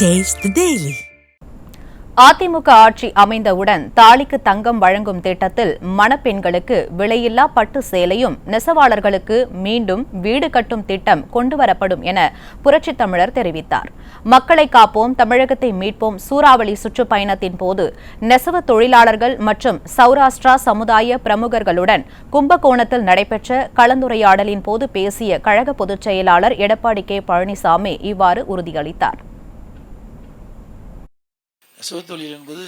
Taste daily AIADMK ஆட்சி அமைந்தவுடன் தாலிக்கு தங்கம் வழங்கும் திட்டத்தில் மணப்பெண்களுக்கு விலையில்லா பட்டு சேலையும் நெசவாளர்களுக்கு மீண்டும் வீடு கட்டும் திட்டம் கொண்டுவரப்படும் என புரட்சித் தமிழர் தெரிவித்தார். மக்களை காப்போம் தமிழகத்தை மீட்போம் சூறாவளி சுற்றுப்பயணத்தின் போது நெசவு தொழிலாளர்கள் மற்றும் சௌராஷ்டிரா சமுதாய பிரமுகர்களுடன் கும்பகோணத்தில் நடைபெற்ற கலந்துரையாடலின் போது பேசிய கழக பொதுச் செயலாளர் எடப்பாடி கே பழனிசாமி இவ்வாறு உறுதியளித்தார். சுகத்தொழில் என்பது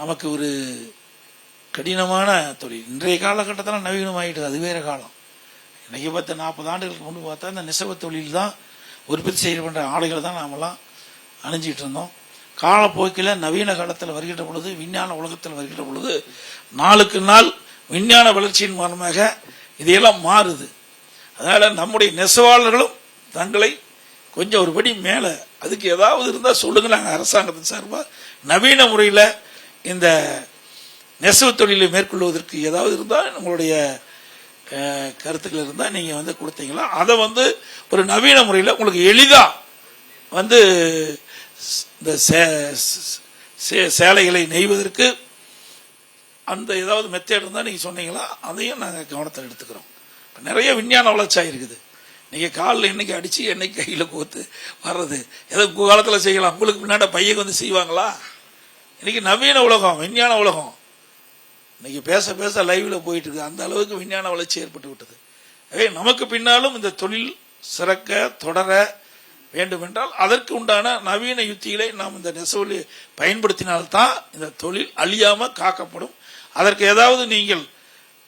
நமக்கு ஒரு கடினமான தொழில். இன்றைய காலகட்டத்தில் நவீனமாயிட்டது அது வேற காலம். இன்றைக்கி பார்த்த நாற்பது ஆண்டுகளுக்கு முன்பு பார்த்தா இந்த நெசவு தொழில் தான் உற்பத்தி செய்யப்படுற ஆடைகளை தான் நாமெல்லாம் அணிஞ்சிட்டு இருந்தோம். காலப்போக்கில் நவீன காலத்தில் வருகின்ற பொழுது விஞ்ஞான உலகத்தில் வருகின்ற பொழுது நாளுக்கு நாள் விஞ்ஞான வளர்ச்சியின் மூலமாக இதையெல்லாம் மாறுது. அதனால் நம்முடைய நெசவாளர்களும் தங்களை கொஞ்சம் ஒரு படி மேலே. அதுக்கு ஏதாவது இருந்தால் சொல்லுங்க நாங்கள் அரசாங்கத்தின் சார்பாக நவீன முறையில் இந்த நெசவு தொழிலை மேற்கொள்வதற்கு ஏதாவது இருந்தால் உங்களுடைய கருத்துக்கள் இருந்தால் நீங்கள் வந்து கொடுத்தீங்களா? அதை வந்து ஒரு நவீன முறையில் உங்களுக்கு எளிதாக வந்து இந்த சே- சே- சேலைகளை நெய்வதற்கு அந்த ஏதாவது மெத்தேட் இருந்தால் நீங்கள் சொன்னீங்களா? அதையும் நாங்கள் கவனத்தில் எடுத்துக்கிறோம். இப்போ நிறைய விஞ்ஞான வளர்ச்சி இருக்குது நீங்கள் காலில் என்னைக்கு அடித்து என்னைக்கு கையில் கோத்து வர்றது? ஏதோ காலத்தில் செய்யலாம். உங்களுக்கு முன்னாடி பையன் வந்து செய்வாங்களா? இன்னைக்கு நவீன உலகம் விஞ்ஞான உலகம். இன்னைக்கு பேச பேச லைவ்ல போயிட்டு இருக்கு. அந்த அளவுக்கு விஞ்ஞான வளர்ச்சி ஏற்பட்டு விட்டது. எனவே நமக்கு பின்னாலும் இந்த தொழில் சிறக்க தொடர வேண்டுமென்றால் அதற்கு உண்டான நவீன யுத்திகளை நாம் இந்த நெசவுலி பயன்படுத்தினால்தான் இந்த தொழில் அழியாம காக்கப்படும். அதற்கு ஏதாவது நீங்கள்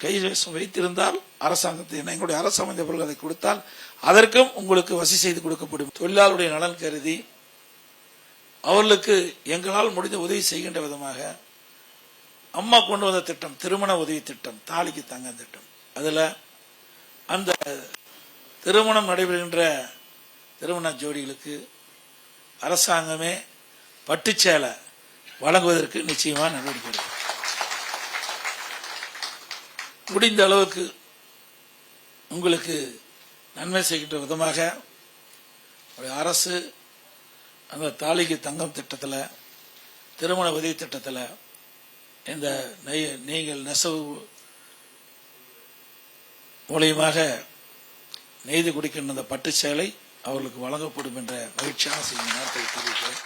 கைவேசம் வைத்திருந்தால் அரசாங்கத்தை எங்களுடைய அரசாங்க பொருள் அதை கொடுத்தால் அதற்கும் உங்களுக்கு வசி செய்து கொடுக்கப்படும். தொழிலாளருடைய நலன் கருதி அவர்களுக்கு எங்களால் முடிந்த உதவி செய்கின்ற விதமாக அம்மா கொண்டு வந்த திட்டம் திருமண உதவி திட்டம் தாலிக்கு தங்க திட்டம். அதுல அந்த திருமணம் நடைபெறுகின்ற திருமண ஜோடிகளுக்கு அரசாங்கமே பட்டுச்சேலை வழங்குவதற்கு நிச்சயமா நடவடிக்கை எடுக்கும். முடிந்த அளவுக்கு உங்களுக்கு நன்மை செய்கின்ற விதமாக ஒரு அரசு அந்த தாலிக்கு தங்கம் திட்டத்தில் திருமண உதவி திட்டத்தில் இந்த நெய்- நீங்கள் நெசவு மூலியமாக நெய்து குடிக்கின்ற அந்த பட்டு சேலை அவர்களுக்கு வழங்கப்படும் என்ற மகிழ்ச்சியான செய்தி நாட்களை தெரிவிக்கிறேன்.